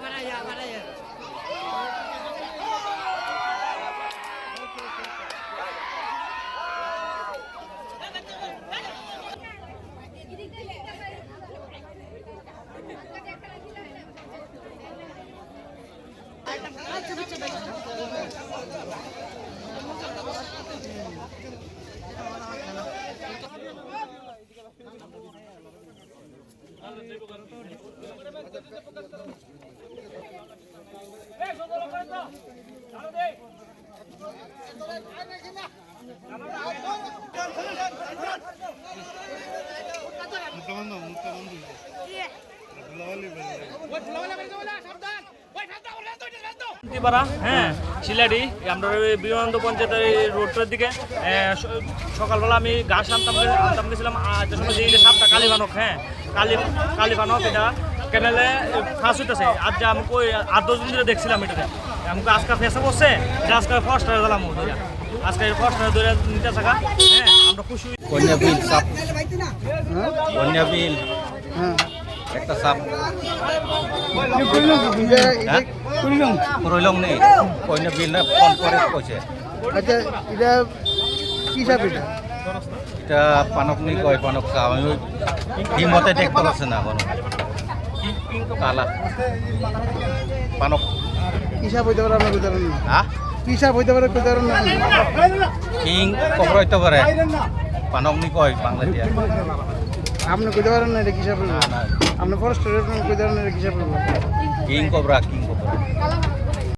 Manaya, Manaya. Halo, হ্যাঁ শিলাডি, আমরা বিমানন্দ পঞ্চায়েতের রোডটার দিকে সকালবেলা আমি ঘাস আনতাম আনতাম গেছিলাম যে সাপটা কালীবানক হ্যাঁ কালী কালীবানক এটা কেনেলে ফাঁস হইতেছে। আজ যে আমি আট দশ দিন দেখছিলাম এটাতে। আমাকে আজকে ফেসে বসছে আজকে ফার্স্ট হয়ে গেলাম আজকে হয়ে ধরে নিতে থাকা। হ্যাঁ আমরা খুশি কন্যা বিল সাপ। কন্যা বিল। হ্যাঁ। একটা সাপ। রইলং নেই। কন্যা বিল না ফোন করে কইছে। আচ্ছা এটা কি সাপ এটা? এটা পানক নি কয় পানক সাপ। আমি হিমতে দেখতে পাচ্ছে না কোনো কালা। পানক। কি সাপ হইতে পারে আপনার হ্যাঁ? কি সাপ হইতে পারে কইতে পারেন না কিং কবর হইতে পারে পানকনি কয় বাংলা দিয়া আপনি কইতে পারেন না এটা কি সাপ আপনি ফরেস্টার কইতে পারেন না এটা কি সাপ কিং কবরা কিং কবরা